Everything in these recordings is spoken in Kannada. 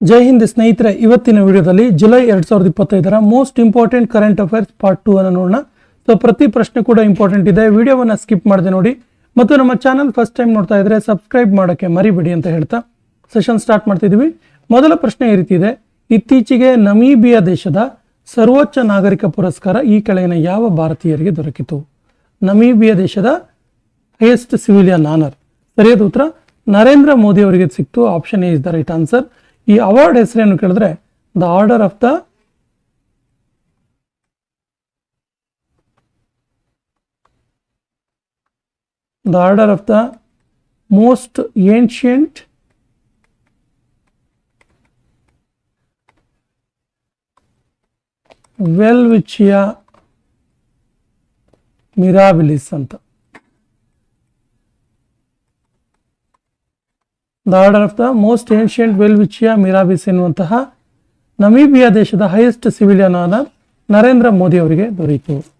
ಜೈ ಹಿಂದ್ ಸ್ನೇಹಿತರೆ, ಇವತ್ತಿನ ವಿಡಿಯೋದಲ್ಲಿ ಜುಲೈ ಎರಡ್ ಸಾವಿರದ ಇಪ್ಪತ್ತೈದರ most important current affairs part two ಅನ್ನು ನೋಡೋಣ. ಸೊ ಪ್ರತಿ ಪ್ರಶ್ನೆ ಕೂಡ ಇಂಪಾರ್ಟೆಂಟ್ ಇದೆ. ವಿಡಿಯೋವನ್ನ ಸ್ಕಿಪ್ ಮಾಡದೆ ನೋಡಿ. ಮತ್ತು ನಮ್ಮ ಚಾನಲ್ ಫಸ್ಟ್ ಟೈಮ್ ನೋಡ್ತಾ ಇದ್ರೆ ಸಬ್ಸ್ಕ್ರೈಬ್ ಮಾಡೋಕ್ಕೆ ಮರಿಬೇಡಿ ಅಂತ ಹೇಳ್ತಾ ಸೆಷನ್ ಸ್ಟಾರ್ಟ್ ಮಾಡ್ತಿದ್ದೀವಿ. ಮೊದಲ ಪ್ರಶ್ನೆ ಈ ರೀತಿ ಇದೆ. ಇತ್ತೀಚೆಗೆ ನಮೀಬಿಯಾ ದೇಶದ ಸರ್ವೋಚ್ಚ ನಾಗರಿಕ ಪುರಸ್ಕಾರ ಈ ಕೆಳಗಿನ ಯಾವ ಭಾರತೀಯರಿಗೆ ದೊರಕಿತು? ನಮೀಬಿಯಾ ದೇಶದ ಹೈಯೆಸ್ಟ್ ಸಿವಿಲಿಯನ್ ಆನರ್ ಸರಿಯಾದ ಉತ್ತರ? ನರೇಂದ್ರ ಮೋದಿ ಅವರಿಗೆ ಸಿಕ್ತು. Option A is the right answer ಈ ಅವಾರ್ಡ್ ಹೆಸರೇನು ಕೇಳಿದ್ರೆ the order of the the order of the most ancient Welwitschia Mirabilis ಅಂತ. The order of the most ancient Welwitschia Mirabilis ಎನ್ನುವಂತಹ ನಮೀಬಿಯಾ ದೇಶದ ಹೈಯೆಸ್ಟ್ ಸಿವಿಲಿಯನ್ ಆದ ನರೇಂದ್ರ ಮೋದಿ ಅವರಿಗೆ ದೊರೆಯಿತು.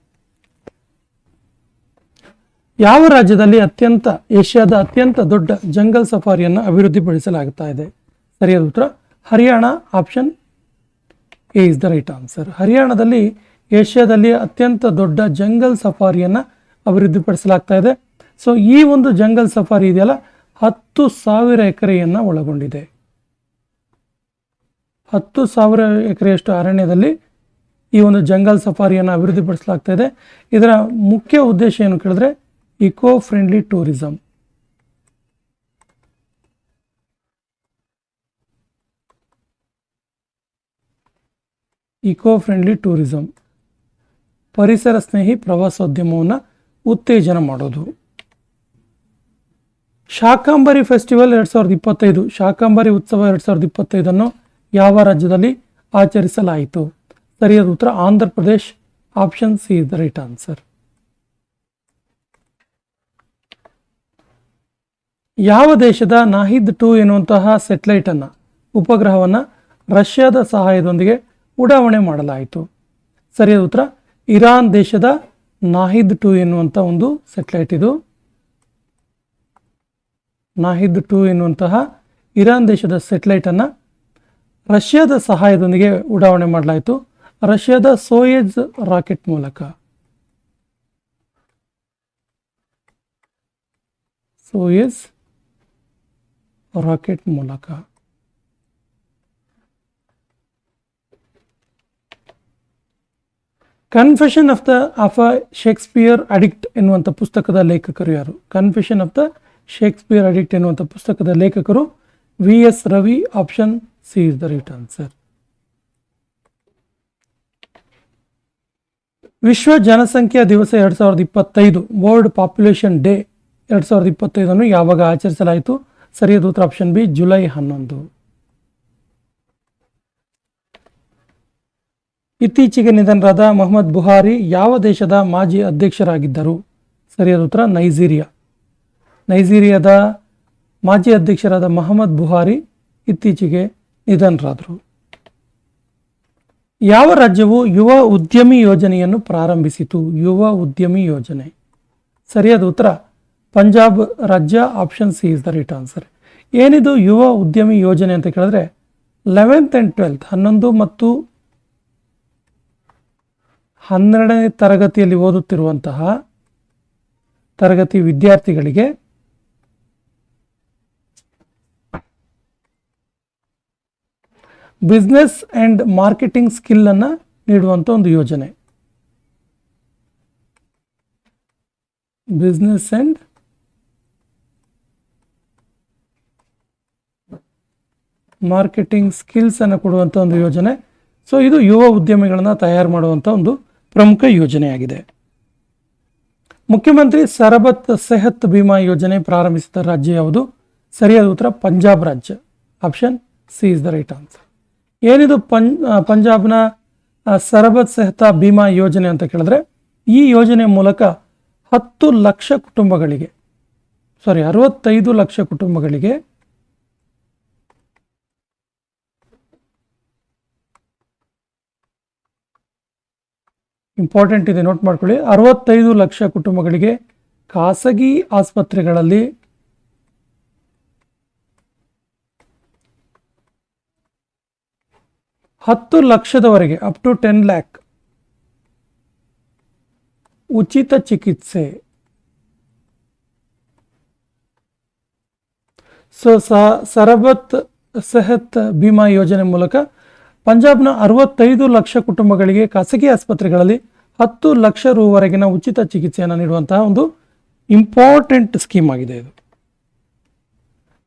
ಯಾವ ರಾಜ್ಯದಲ್ಲಿ ಅತ್ಯಂತ, ಏಷ್ಯಾದ ಅತ್ಯಂತ ದೊಡ್ಡ ಜಂಗಲ್ ಸಫಾರಿಯನ್ನು ಅಭಿವೃದ್ಧಿಪಡಿಸಲಾಗುತ್ತಾ ಇದೆ? ಸರಿಯಾದ ಉತ್ತರ, Haryana option A is the right answer. ಹರಿಯಾಣದಲ್ಲಿ ಏಷ್ಯಾದಲ್ಲಿ ಅತ್ಯಂತ ದೊಡ್ಡ ಜಂಗಲ್ ಸಫಾರಿಯನ್ನು ಅಭಿವೃದ್ಧಿಪಡಿಸಲಾಗ್ತಾ ಇದೆ. ಸೊ, ಈ ಒಂದು ಜಂಗಲ್ ಸಫಾರಿ ಇದೆಯಲ್ಲ ಹತ್ತು ಸಾವಿರ ಎಕರೆಯನ್ನು ಒಳಗೊಂಡಿದೆ. ಹತ್ತು ಸಾವಿರ ಎಕರೆಯಷ್ಟು ಅರಣ್ಯದಲ್ಲಿ ಈ ಒಂದು ಜಂಗಲ್ ಸಫಾರಿಯನ್ನು ಅಭಿವೃದ್ಧಿಪಡಿಸಲಾಗ್ತಾ ಇದೆ. ಇದರ ಮುಖ್ಯ ಉದ್ದೇಶ ಏನು ಕೇಳಿದ್ರೆ eco friendly tourism eco friendly tourism ಪರಿಸರ ಸ್ನೇಹಿ ಪ್ರವಾಸೋದ್ಯಮವನ್ನು ಉತ್ತೇಜನ ಮಾಡೋದು. ಶಾಕಾಂಬರಿ ಫೆಸ್ಟಿವಲ್ ಎರಡು ಸಾವಿರದ ಇಪ್ಪತ್ತೈದು, ಶಾಕಾಂಬರಿ ಉತ್ಸವ ಎರಡು ಸಾವಿರದ ಇಪ್ಪತ್ತೈದನ್ನು ಯಾವ ರಾಜ್ಯದಲ್ಲಿ ಆಚರಿಸಲಾಯಿತು? ಸರಿಯಾದ ಉತ್ತರ Andhra Pradesh, option C is the right answer. ಯಾವ ದೇಶದ ನಾಹಿದ್ ಟೂ ಎನ್ನುವಂತಹ ಅನ್ನ, ಉಪಗ್ರಹವನ್ನು ರಷ್ಯಾದ ಸಹಾಯದೊಂದಿಗೆ ಉಡಾವಣೆ ಮಾಡಲಾಯಿತು? ಸರಿಯಾದ ಉತ್ತರ, ಇರಾನ್ ದೇಶದ ನಾಹಿದ್ ಟು ಎನ್ನುವಂಥ ಒಂದು ಸೆಟಲೈಟ್ ಇದು. ನಾಹಿದ್ ಟೂ ಎನ್ನುವಂತಹ ಇರಾನ್ ದೇಶದ ಸೆಟಲೈಟನ್ನು ರಷ್ಯಾದ ಸಹಾಯದೊಂದಿಗೆ ಉಡಾವಣೆ ಮಾಡಲಾಯಿತು. ರಷ್ಯಾದ ಸೋಯೆಜ್ ರಾಕೆಟ್ ಮೂಲಕ. ಸೋಯೆಜ್ ರಾಕೆಟ್ ಮೂಲಕ. Confession of the of a Shakespeare addict ಎನ್ನುವಂಥ ಪುಸ್ತಕದ ಲೇಖಕರು ಯಾರು? Confession of the Shakespeare addict ಎನ್ನುವಂಥ ಪುಸ್ತಕದ ಲೇಖಕರು V S Ravi option C is the right answer ವಿಶ್ವ ಜನಸಂಖ್ಯಾ ದಿವಸ ಎರಡು ಸಾವಿರದ ಇಪ್ಪತ್ತೈದು ವರ್ಲ್ಡ್ ಪಾಪ್ಯುಲೇಷನ್ ಡೇ ಎರಡು ಸಾವಿರದ ಇಪ್ಪತ್ತೈದನ್ನು ಯಾವಾಗ ಆಚರಿಸಲಾಯಿತು? ಸರಿಯಾದ ಉತ್ತರ ಆಪ್ಷನ್ ಬಿ ಜುಲೈ ಹನ್ನೊಂದು. ಇತ್ತೀಚೆಗೆ ನಿಧನರಾದ ಮೊಹಮ್ಮದ್ ಬುಹಾರಿ ಯಾವ ದೇಶದ ಮಾಜಿ ಅಧ್ಯಕ್ಷರಾಗಿದ್ದರು? ಸರಿಯಾದ ಉತ್ತರ, ನೈಜೀರಿಯಾ. ನೈಜೀರಿಯಾದ ಮಾಜಿ ಅಧ್ಯಕ್ಷರಾದ ಮಹಮ್ಮದ್ ಬುಹಾರಿ ಇತ್ತೀಚೆಗೆ ನಿಧನರಾದರು. ಯಾವ ರಾಜ್ಯವು ಯುವ ಉದ್ಯಮಿ ಯೋಜನೆಯನ್ನು ಪ್ರಾರಂಭಿಸಿತು? ಯುವ ಉದ್ಯಮಿ ಯೋಜನೆ. ಸರಿಯಾದ ಉತ್ತರ, ಪಂಜಾಬ್ ರಾಜ್ಯ option C is the right answer. ಏನಿದು ಯುವ ಉದ್ಯಮಿ ಯೋಜನೆ ಅಂತ ಕೇಳಿದ್ರೆ, ಲೆವೆಂತ್ ಆ್ಯಂಡ್ ಟ್ವೆಲ್ತ್, ಹನ್ನೊಂದು ಮತ್ತು ಹನ್ನೆರಡನೇ ತರಗತಿಯಲ್ಲಿ ಓದುತ್ತಿರುವಂತಹ ತರಗತಿ ವಿದ್ಯಾರ್ಥಿಗಳಿಗೆ ಬಿಸ್ನೆಸ್ ಆ್ಯಂಡ್ ಮಾರ್ಕೆಟಿಂಗ್ ಸ್ಕಿಲ್ಲನ್ನು ನೀಡುವಂಥ ಒಂದು ಯೋಜನೆ. ಬಿಸ್ನೆಸ್ ಆ್ಯಂಡ್ ಮಾರ್ಕೆಟಿಂಗ್ ಸ್ಕಿಲ್ಸನ್ನು ಕೊಡುವಂಥ ಒಂದು ಯೋಜನೆ. ಸೊ ಇದು ಯುವ ಉದ್ಯಮಿಗಳನ್ನು ತಯಾರು ಮಾಡುವಂಥ ಒಂದು ಪ್ರಮುಖ ಯೋಜನೆಯಾಗಿದೆ. ಮುಖ್ಯಮಂತ್ರಿ ಸರಬತ್ ಸೆಹತ್ ಬಿಮಾ ಯೋಜನೆ ಪ್ರಾರಂಭಿಸಿದ ರಾಜ್ಯ ಯಾವುದು? ಸರಿಯಾದ ಉತ್ತರ, ಪಂಜಾಬ್ ರಾಜ್ಯ. Option C is the right answer ಏನಿದು ಪಂಜಾಬ್ನ ಸರಬತ್ ಸೆಹ್ತಾ ಬಿಮಾ ಯೋಜನೆ ಅಂತ ಕೇಳಿದ್ರೆ, ಈ ಯೋಜನೆ ಮೂಲಕ ಹತ್ತು ಲಕ್ಷ ಕುಟುಂಬಗಳಿಗೆ ಸಾರಿ ಅರವತ್ತೈದು ಲಕ್ಷ ಕುಟುಂಬಗಳಿಗೆ ಇಂಪಾರ್ಟೆಂಟ್ ಇದೆ ನೋಟ್ ಮಾಡ್ಕೊಳ್ಳಿ. ಅರವತ್ತೈದು ಲಕ್ಷ ಕುಟುಂಬಗಳಿಗೆ ಖಾಸಗಿ ಆಸ್ಪತ್ರೆಗಳಲ್ಲಿ ಹತ್ತು ಲಕ್ಷದವರೆಗೆ ಅಪ್ ಟು ಟೆನ್ ಲ್ಯಾಕ್ ಉಚಿತ ಚಿಕಿತ್ಸೆ. ಸೊ ಸ- ಸರಬತ್ ಸೆಹತ್ ಬಿಮಾ ಯೋಜನೆ ಮೂಲಕ ಪಂಜಾಬ್ನ ಅರವತ್ತೈದು ಲಕ್ಷ ಕುಟುಂಬಗಳಿಗೆ ಖಾಸಗಿ ಆಸ್ಪತ್ರೆಗಳಲ್ಲಿ ಹತ್ತು ಲಕ್ಷ ರೂವರೆಗಿನ ಉಚಿತ ಚಿಕಿತ್ಸೆಯನ್ನು ನೀಡುವಂತಹ ಒಂದು ಇಂಪಾರ್ಟೆಂಟ್ ಸ್ಕೀಮ್ ಆಗಿದೆ ಇದು.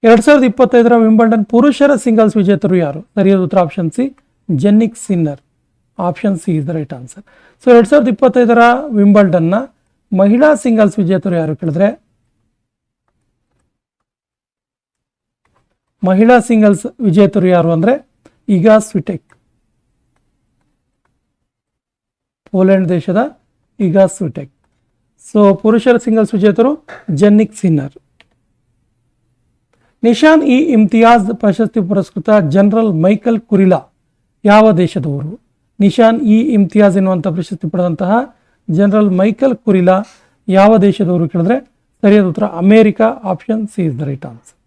ಎರಡ್ ಸಾವಿರದ ಇಪ್ಪತ್ತೈದರ ವಿಂಬಲ್ಡನ್ ಪುರುಷರ ಸಿಂಗಲ್ಸ್ ವಿಜೇತರು ಯಾರು? ಸರಿಯಾದ ಉತ್ತರ option C Jannik Sinner option C is the right answer so ಎರಡ್ ಸಾವಿರದ ಇಪ್ಪತ್ತೈದರ ವಿಂಬಲ್ಡನ್ನ ಮಹಿಳಾ ಸಿಂಗಲ್ಸ್ ವಿಜೇತರು ಯಾರು ಕೇಳಿದ್ರೆ? ಮಹಿಳಾ ಸಿಂಗಲ್ಸ್ ವಿಜೇತರು ಯಾರು ಅಂದ್ರೆ ಇಗಾ ಸ್ವಿಟೆಕ್ ಪೋಲೆಂಡ್ ದೇಶದ ಇಗಾ ಸ್ವಿಟೆಕ್ ಸೊ ಪುರುಷರ ಸಿಂಗಲ್ಸ್ ವಿಜೇತರು ಜೆನ್ನಿಕ್ ಸಿನ್ನರ್ ನಿಶಾನ್ ಇ ಇಮ್ತಿಯಾಜ್ ಪ್ರಶಸ್ತಿ ಪುರಸ್ಕೃತ ಜನರಲ್ ಮೈಕಲ್ ಕುರಿಲಾ ಯಾವ ದೇಶದವರು? ನಿಶಾನ್ ಇ ಇಮ್ತಿಯಾಜ್ ಎನ್ನುವಂಥ ಪ್ರಶಸ್ತಿ ಪಡೆದಂತಹ ಜನರಲ್ ಮೈಕಲ್ ಕುರಿಲಾ ಯಾವ ದೇಶದವರು ಕೇಳಿದ್ರೆ ಸರಿಯಾದ ಉತ್ತರ America option C is the right answer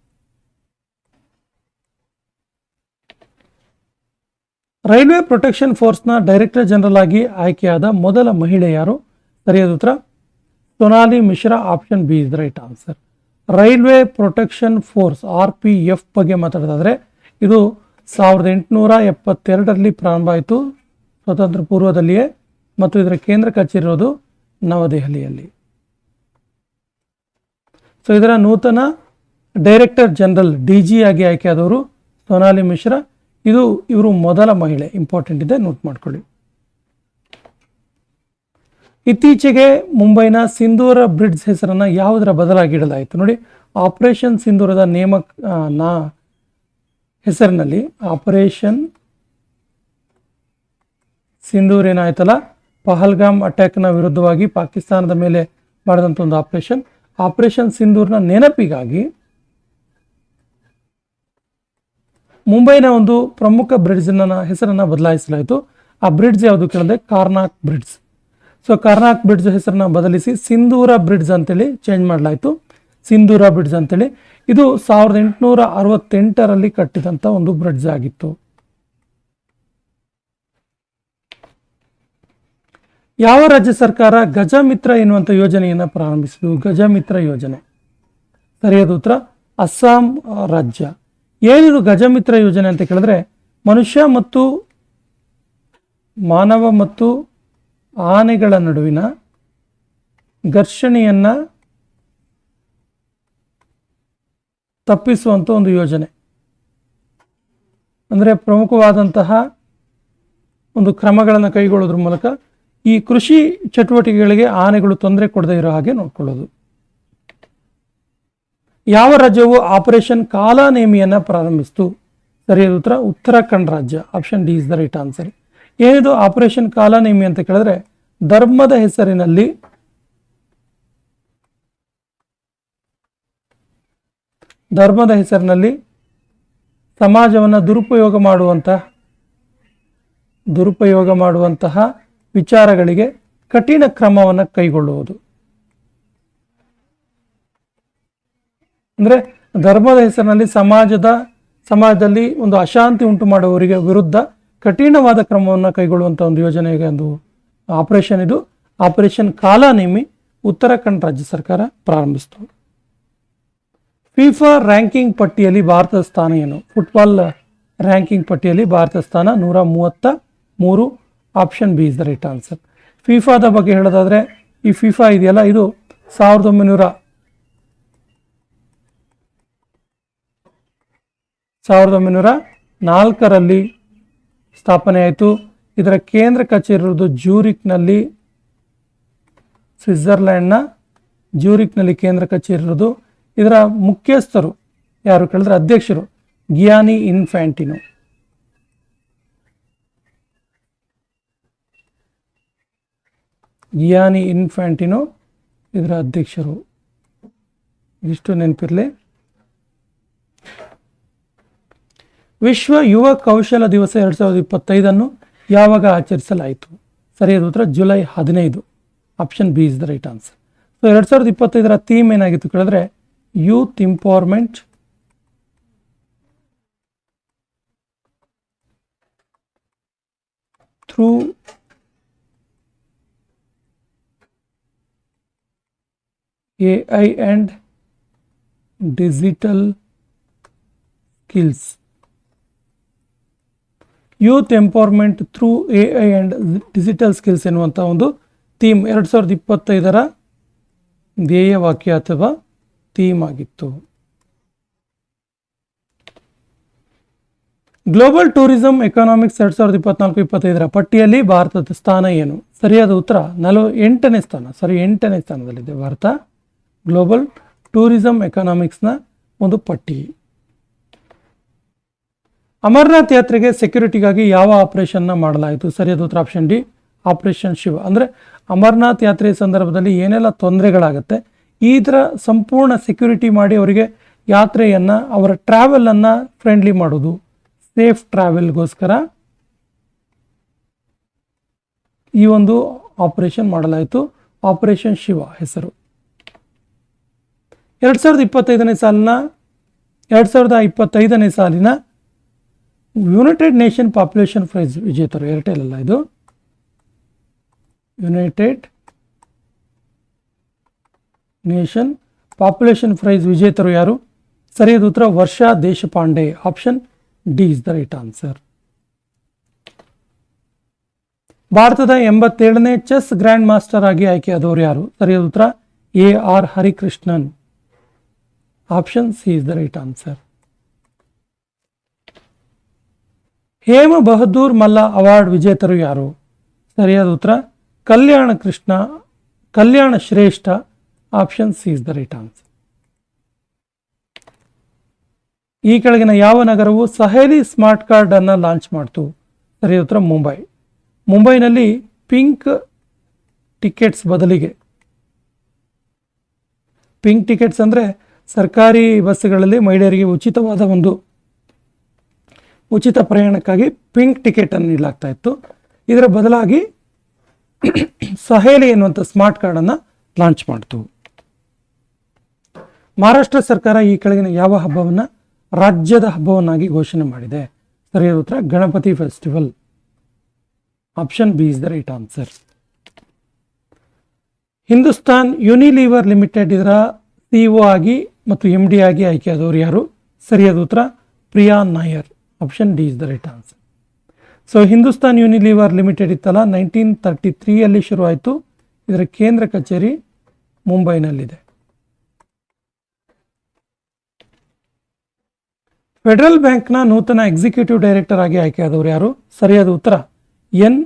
railway protection ಫೋರ್ಸ್ನ director general ಆಗಿ ಆಯ್ಕೆಯಾದ ಮೊದಲ ಮಹಿಳೆ ಯಾರು? ಸರಿಯಾದ ಉತ್ತರ Sonali Mishra option B is the right answer railway protection force R P F ಬಗ್ಗೆ ಮಾತಾಡೋದಾದ್ರೆ ಇದು ಸಾವಿರದ ಎಂಟುನೂರ ಎಪ್ಪತ್ತೆರಡರಲ್ಲಿ ಪ್ರಾರಂಭ ಆಯಿತು ಸ್ವತಂತ್ರ ಪೂರ್ವದಲ್ಲಿಯೇ ಮತ್ತು ಇದರ ಕೇಂದ್ರ ಕಚೇರಿ ಇರೋದು ನವದೆಹಲಿಯಲ್ಲಿ. ಸೊ ಇದರ ನೂತನ ಡೈರೆಕ್ಟರ್ ಜನರಲ್ ಡಿ ಜಿ ಆಗಿ ಆಯ್ಕೆಯಾದವರು ಸೊನಾಲಿ ಮಿಶ್ರಾ. ಇದು ಇವರು ಮೊದಲ ಮಹಿಳೆ. ಇಂಪಾರ್ಟೆಂಟ್ ಇದೆ, ನೋಟ್ ಮಾಡ್ಕೊಳ್ಳಿ. ಇತ್ತೀಚೆಗೆ ಮುಂಬೈನ ಸಿಂಧೂರ ಬ್ರಿಡ್ಜ್ ಹೆಸರನ್ನು ಯಾವುದರ ಬದಲಾಗಿ ಇಡಲಾಯಿತು? ನೋಡಿ, ಆಪರೇಷನ್ ಸಿಂಧೂರದ ನೇಮಕ ನಾ ಹೆಸರಿನಲ್ಲಿ ಆಪರೇಷನ್ ಸಿಂಧೂರ್ ಏನಾಯ್ತಲ್ಲ? ಪಹಲ್ಗಾಮ್ ಅಟ್ಯಾಕ್ನ ವಿರುದ್ಧವಾಗಿ ಪಾಕಿಸ್ತಾನದ ಮೇಲೆ ಮಾಡಿದಂಥ ಒಂದು ಆಪರೇಷನ್. ಆಪರೇಷನ್ ಸಿಂಧೂರ್ನ ನೆನಪಿಗಾಗಿ ಮುಂಬೈನ ಒಂದು ಪ್ರಮುಖ ಬ್ರಿಡ್ಜ್ನ ಹೆಸರನ್ನ ಬದಲಾಯಿಸಲಾಯಿತು. ಆ ಬ್ರಿಡ್ಜ್ ಯಾವುದು ಕೇಳಿದ್ರೆ Carnac bridge. So, Carnac bridge ಹೆಸರನ್ನ ಬದಲಿಸಿ ಸಿಂಧೂರ ಬ್ರಿಡ್ಜ್ ಅಂತೇಳಿ ಚೇಂಜ್ ಮಾಡಲಾಯಿತು. ಸಿಂಧೂರ ಬ್ರಿಡ್ಜ್ ಅಂತೇಳಿ. ಇದು ಸಾವಿರದ ಎಂಟುನೂರ ಅರವತ್ತೆಂಟರಲ್ಲಿ ಕಟ್ಟಿದಂಥ ಒಂದು ಬ್ರಿಡ್ಜ್ ಆಗಿತ್ತು. ಯಾವ ರಾಜ್ಯ ಸರ್ಕಾರ ಗಜಮಿತ್ರ ಎನ್ನುವಂಥ ಯೋಜನೆಯನ್ನು ಪ್ರಾರಂಭಿಸಿತು ಗಜಮಿತ್ರ ಯೋಜನೆ. ಸರಿಯಾದ ಉತ್ತರ, ಅಸ್ಸಾಂ ರಾಜ್ಯ. ಏನಿದು ಗಜಮಿತ್ರ ಯೋಜನೆ ಅಂತ ಕೇಳಿದ್ರೆ, ಮನುಷ್ಯ ಮತ್ತು ಮಾನವ ಮತ್ತು ಆನೆಗಳ ನಡುವಿನ ಘರ್ಷಣೆಯನ್ನ ತಪ್ಪಿಸುವಂಥ ಒಂದು ಯೋಜನೆ. ಅಂದರೆ ಪ್ರಮುಖವಾದಂತಹ ಒಂದು ಕ್ರಮಗಳನ್ನು ಕೈಗೊಳ್ಳೋದ್ರ ಮೂಲಕ ಈ ಕೃಷಿ ಚಟುವಟಿಕೆಗಳಿಗೆ ಆನೆಗಳು ತೊಂದರೆ ಕೊಡದೇ ಇರೋ ಹಾಗೆ ನೋಡ್ಕೊಳ್ಳೋದು. ಯಾವ ರಾಜ್ಯವು ಆಪರೇಷನ್ ಕಾಲಾನೇಮಿಯನ್ನು ಪ್ರಾರಂಭಿಸಿತು? ಸರಿಯಾದ ಉತ್ತರ, ಉತ್ತರಾಖಂಡ್ ರಾಜ್ಯ. Option D is the right answer. ಏನಿದು ಆಪರೇಷನ್ ಕಾಲಾನೇಮಿ ಅಂತ ಕೇಳಿದ್ರೆ ಧರ್ಮದ ಹೆಸರಿನಲ್ಲಿ ಧರ್ಮದ ಹೆಸರಿನಲ್ಲಿ ಸಮಾಜವನ್ನು ದುರುಪಯೋಗ ಮಾಡುವಂತಹ ದುರುಪಯೋಗ ಮಾಡುವಂತಹ ವಿಚಾರಗಳಿಗೆ ಕಠಿಣ ಕ್ರಮವನ್ನು ಕೈಗೊಳ್ಳುವುದು. ಅಂದರೆ ಧರ್ಮದ ಹೆಸರಿನಲ್ಲಿ ಸಮಾಜದ, ಸಮಾಜದಲ್ಲಿ ಒಂದು ಅಶಾಂತಿ ಉಂಟು ಮಾಡುವವರಿಗೆ ವಿರುದ್ಧ ಕಠಿಣವಾದ ಕ್ರಮವನ್ನು ಕೈಗೊಳ್ಳುವಂಥ ಒಂದು ಯೋಜನೆಗೆ ಒಂದು ಆಪರೇಷನ್ ಇದು. ಆಪರೇಷನ್ ಕಾಲಾನೇಮಿ ಉತ್ತರಾಖಂಡ್ ರಾಜ್ಯ ಸರ್ಕಾರ ಪ್ರಾರಂಭಿಸಿತು. ಫಿಫಾ ರ್ಯಾಂಕಿಂಗ್ ಪಟ್ಟಿಯಲ್ಲಿ ಭಾರತದ ಸ್ಥಾನ ಏನು? ಫುಟ್ಬಾಲ್ ರ್ಯಾಂಕಿಂಗ್ ಪಟ್ಟಿಯಲ್ಲಿ ಭಾರತದ ಸ್ಥಾನ ನೂರ ಮೂವತ್ತ ಮೂರು. Option B is the right answer. ಫಿಫಾದ ಬಗ್ಗೆ ಹೇಳೋದಾದರೆ, ಈ ಫಿಫಾ ಇದೆಯಲ್ಲ, ಇದು ಸಾವಿರದ ಒಂಬೈನೂರ ಸಾವಿರದ ಒಂಬೈನೂರ ನಾಲ್ಕರಲ್ಲಿ ಸ್ಥಾಪನೆ ಆಯಿತು. ಇದರ ಕೇಂದ್ರ ಕಚೇರಿ ಇರೋದು ಜೂರಿಕ್ನಲ್ಲಿ ಸ್ವಿಟ್ಜರ್ಲ್ಯಾಂಡ್ನ ಜ್ಯೂರಿಕ್ನಲ್ಲಿ ಕೇಂದ್ರ ಕಚೇರಿ ಇರೋದು ಇದರ ಮುಖ್ಯಸ್ಥರು ಯಾರು ಕೇಳಿದ್ರೆ ಅಧ್ಯಕ್ಷರು? ಗಿಯಾನಿ ಇನ್ಫ್ಯಾಂಟಿನೋ. ಗಿಯಾನಿ ಇನ್ಫ್ಯಾಂಟಿನೋ ಇದರ ಅಧ್ಯಕ್ಷರು. ಇಷ್ಟು ನೆನಪಿರಲಿ. ವಿಶ್ವ ಯುವ ಕೌಶಲ ದಿವಸ ಎರಡು ಸಾವಿರದ ಇಪ್ಪತ್ತೈದನ್ನು ಯಾವಾಗ ಆಚರಿಸಲಾಯಿತು? ಸರಿಯಾದ ಉತ್ತರ ಜುಲೈ ಹದಿನೈದು. Option B is the right answer. So ಎರಡು ಸಾವಿರದ ಇಪ್ಪತ್ತೈದರ ಥೀಮ್ ಏನಾಗಿತ್ತು ಕೇಳಿದ್ರೆ empowerment through AI and digital skills. Youth empowerment through A I and digital skills ಎನ್ನುವಂಥ ಒಂದು ಥೀಮ್ ಎರಡು ಸಾವಿರದ ಇಪ್ಪತ್ತೈದರ ಧ್ಯೇಯವಾಕ್ಯ ಅಥವಾ ಥೀಮ್ ಆಗಿತ್ತು ಗ್ಲೋಬಲ್ ಟೂರಿಸಂ ಎಕನಾಮಿಕ್ಸ್ ಎರಡ್ ಸಾವಿರದ ಇಪ್ಪತ್ನಾಲ್ಕು, ಇಪ್ಪತ್ತೈದರ ಪಟ್ಟಿಯಲ್ಲಿ ಭಾರತದ ಸ್ಥಾನ ಏನು? ಸರಿಯಾದ ಉತ್ತರ ನಲವ ಎಂಟನೇ ಸ್ಥಾನ, ಸರಿ, ಎಂಟನೇ ಸ್ಥಾನದಲ್ಲಿದೆ ಭಾರತ. ಗ್ಲೋಬಲ್ ಟೂರಿಸಂ ಎಕನಾಮಿಕ್ಸ್ನ ಒಂದು ಪಟ್ಟಿ. ಅಮರನಾಥ್ ಯಾತ್ರೆಗೆ ಸೆಕ್ಯೂರಿಟಿಗಾಗಿ ಯಾವ ಆಪರೇಷನ್ನ ಮಾಡಲಾಯಿತು? ಸರಿಯಾದ ಉತ್ತರ, ಆಪ್ಷನ್ ಡಿ, ಆಪರೇಷನ್ ಶಿವ. ಅಂದರೆ ಅಮರನಾಥ್ ಯಾತ್ರೆಯ ಸಂದರ್ಭದಲ್ಲಿ ಏನೆಲ್ಲ ತೊಂದರೆಗಳಾಗುತ್ತೆ? ಈ ಥರ ಸಂಪೂರ್ಣ ಸೆಕ್ಯೂರಿಟಿ ಮಾಡಿ ಅವರಿಗೆ ಯಾತ್ರೆಯನ್ನು, ಅವರ ಟ್ರಾವೆಲನ್ನು ಫ್ರೆಂಡ್ಲಿ ಮಾಡೋದು. ಸೇಫ್ ಟ್ರಾವೆಲ್ಗೋಸ್ಕರ ಈ ಒಂದು ಆಪರೇಷನ್ ಮಾಡಲಾಯಿತು. ಆಪರೇಷನ್ ಶಿವ ಹೆಸರು. ಎರಡು ಸಾವಿರದ ಇಪ್ಪತ್ತೈದನೇ ಸಾಲಿನ, ಎರಡು ಸಾವಿರದ ಇಪ್ಪತ್ತೈದನೇ ಸಾಲಿನ ಯುನೈಟೆಡ್ ನೇಷನ್ ಪಾಪ್ಯುಲೇಷನ್ ಪ್ರೈಸ್ ವಿಜೇತರು ಏರ್ಟೆಲ್ ಅಲ್ಲ ಇದು. ಯುನೈಟೆಡ್ ನೇಷನ್ ಪಾಪ್ಯುಲೇಷನ್ ಪ್ರೈಸ್ ವಿಜೇತರು ಯಾರು ಸರಿಯಾದ ಉತ್ತರ Varsha Deshpande option D is the right answer ಭಾರತದ ಎಂಬತ್ತೇಳನೇ ಚೆಸ್ ಗ್ರ್ಯಾಂಡ್ ಮಾಸ್ಟರ್ ಆಗಿ ಆಯ್ಕೆಯಾದವರು ಯಾರು? ಸರಿಯಾದ ಉತ್ತರ A R Harikrishnan option C is the right answer Hema Bahadur Malla award ವಿಜೇತರು ಯಾರು? ಸರಿಯಾದ ಉತ್ತರ Kalyan Krishna Kalyan Shrestha option C is the right answer ಈ ಕೆಳಗಿನ ಯಾವ ನಗರವು ಸಹೇಲಿ ಸ್ಮಾರ್ಟ್ ಕಾರ್ಡ್ ಅನ್ನು ಲಾಂಚ್ ಮಾಡ್ತು? ಸರಿ ಉತ್ತರ ಮುಂಬೈ. ಮುಂಬೈನಲ್ಲಿ ಪಿಂಕ್ ಟಿಕೆಟ್ಸ್ ಬದಲಿಗೆ. ಪಿಂಕ್ ಟಿಕೆಟ್ಸ್ ಅಂದರೆ ಸರ್ಕಾರಿ ಬಸ್ಗಳಲ್ಲಿ ಮಹಿಳೆಯರಿಗೆ ಉಚಿತವಾದ ಒಂದು ಉಚಿತ ಪ್ರಯಾಣಕ್ಕಾಗಿ ಪಿಂಕ್ ಟಿಕೆಟನ್ನು ನೀಡಲಾಗ್ತಾ ಇತ್ತು. ಇದರ ಬದಲಾಗಿ ಸಹೇಲಿ ಎನ್ನುವಂಥ ಸ್ಮಾರ್ಟ್ ಕಾರ್ಡನ್ನು ಲಾಂಚ್ ಮಾಡ್ತು. ಮಹಾರಾಷ್ಟ್ರ ಸರ್ಕಾರ ಈ ಕೆಳಗಿನ ಯಾವ ಹಬ್ಬವನ್ನು ರಾಜ್ಯದ ಹಬ್ಬವನ್ನಾಗಿ ಘೋಷಣೆ ಮಾಡಿದೆ? ಸರಿಯಾದ ಉತ್ತರ, Ganapati festival option B is the right answer Hindustan Unilever limited ಇದರ ಸಿಇಒ ಆಗಿ ಮತ್ತು ಎಂ ಡಿ ಆಗಿ ಆಯ್ಕೆಯಾದವರು ಯಾರು? ಸರಿಯಾದ ಉತ್ತರ, Priya Nair. Option D is the right answer so Hindustan Unilever limited ಇತ್ತಲ್ಲ ನೈನ್ಟೀನ್ ತರ್ಟಿ ತ್ರೀಯಲ್ಲಿ ಶುರುವಾಯಿತು. ಇದರ ಕೇಂದ್ರ ಕಚೇರಿ ಮುಂಬೈನಲ್ಲಿದೆ. ಫೆಡರಲ್ ಬ್ಯಾಂಕ್ನ ನೂತನ ಎಕ್ಸಿಕ್ಯೂಟಿವ್ ಡೈರೆಕ್ಟರ್ ಆಗಿ ಆಯ್ಕೆಯಾದವರು ಯಾರು? ಸರಿಯಾದ ಉತ್ತರ, N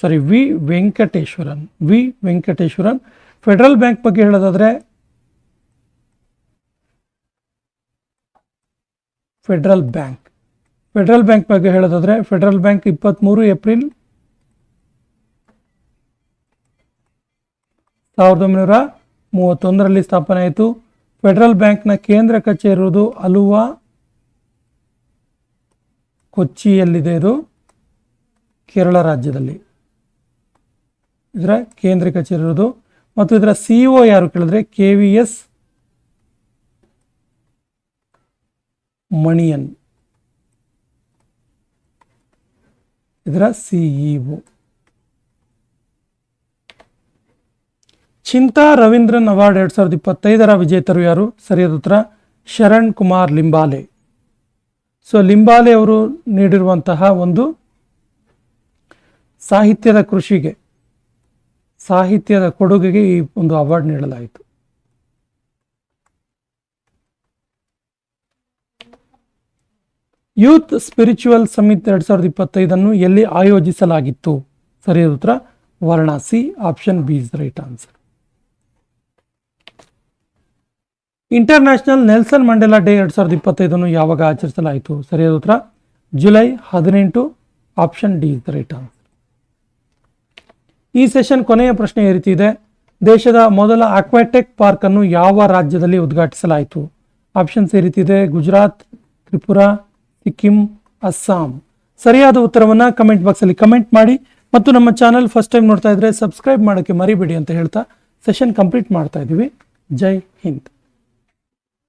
sorry V Venkateswaran V Venkateswaran. Federal bank ಬಗ್ಗೆ ಹೇಳೋದಾದರೆ, ಫೆಡರಲ್ ಬ್ಯಾಂಕ್. ಫೆಡರಲ್ ಬ್ಯಾಂಕ್ ಬಗ್ಗೆ ಹೇಳೋದಾದ್ರೆ, ಫೆಡರಲ್ ಬ್ಯಾಂಕ್ ಇಪ್ಪತ್ತ್ಮೂರು ಏಪ್ರಿಲ್ ಸಾವಿರದ ಒಂಬೈನೂರ ಮೂವತ್ತೊಂದರಲ್ಲಿ ಸ್ಥಾಪನೆ ಆಯಿತು. ಫೆಡರಲ್ ಬ್ಯಾಂಕ್ನ ಕೇಂದ್ರ ಕಚೇರಿ ಇರುವುದು ಅಲುವಾ ಕೊಚ್ಚಿಯಲ್ಲಿದೆ ಇದು ಕೇರಳ ರಾಜ್ಯದಲ್ಲಿ. ಇದರ ಕೇಂದ್ರ ಕಚೇರಿ ಇರೋದು. ಮತ್ತು ಇದರ ಸಿಇಒ ಯಾರು ಕೇಳಿದ್ರೆ ಕೆ ವಿ ಎಸ್ ಮಣಿಯನ್. ಇದರ ಸಿಇಒ ಚಿಂತಾ ರವೀಂದ್ರನ್ ಅವಾರ್ಡ್ ಎರಡ್ ಸಾವಿರದ ಇಪ್ಪತ್ತೈದರ ವಿಜೇತರು ಯಾರು? ಸರಿಯಾದ ಉತ್ತರ, ಶರಣ್ ಕುಮಾರ್ ಲಿಂಬಾಲೆ. ಸೊ ಲಿಂಬಾಲೆ ಅವರು ನೀಡಿರುವಂತಹ ಒಂದು ಸಾಹಿತ್ಯದ ಕೃಷಿಗೆ, ಸಾಹಿತ್ಯದ ಕೊಡುಗೆಗೆ ಈ ಒಂದು ಅವಾರ್ಡ್ ನೀಡಲಾಯಿತು. ಯೂತ್ ಸ್ಪಿರಿಚುವಲ್ ಸಮಿತ್ ಎರಡ್ ಸಾವಿರದ ಇಪ್ಪತ್ತೈದನ್ನು ಎಲ್ಲಿ ಆಯೋಜಿಸಲಾಗಿತ್ತು? ಸರಿಯಾದ ಉತ್ತರ Varanasi option B is right answer international Nelson Mandela day ಎರಡು ಸಾವಿರದ ಇಪ್ಪತ್ತೈದನ್ನು ಯಾವಾಗ ಆಚರಿಸಲಾಯಿತು? ಸರಿಯಾದ ಉತ್ತರ, ಜುಲೈ ಹದಿನೆಂಟು option D is the right answer ಈ ಸೆಷನ್ ಕೊನೆಯ ಪ್ರಶ್ನೆ ಈ ರೀತಿ ಇದೆ. ದೇಶದ ಮೊದಲ ಅಕ್ವಾಟೆಕ್ ಪಾರ್ಕ್ ಅನ್ನು ಯಾವ ರಾಜ್ಯದಲ್ಲಿ ಉದ್ಘಾಟಿಸಲಾಯಿತು? ಆಪ್ಷನ್ಸ್ ಈ ರೀತಿ ಇದೆ. ಗುಜರಾತ್, ತ್ರಿಪುರಾ, ಸಿಕ್ಕಿಂ, ಅಸ್ಸಾಂ. ಸರಿಯಾದ ಉತ್ತರವನ್ನು ಕಮೆಂಟ್ ಬಾಕ್ಸಲ್ಲಿ ಕಮೆಂಟ್ ಮಾಡಿ ಮತ್ತು ನಮ್ಮ ಚಾನಲ್ ಫಸ್ಟ್ ಟೈಮ್ ನೋಡ್ತಾ ಇದ್ರೆ ಸಬ್ಸ್ಕ್ರೈಬ್ ಮಾಡೋಕ್ಕೆ ಮರಿಬೇಡಿ ಅಂತ ಹೇಳ್ತಾ ಸೆಷನ್ ಕಂಪ್ಲೀಟ್ ಮಾಡ್ತಾ ಇದ್ದೀವಿ. ಜೈ ಹಿಂದ್.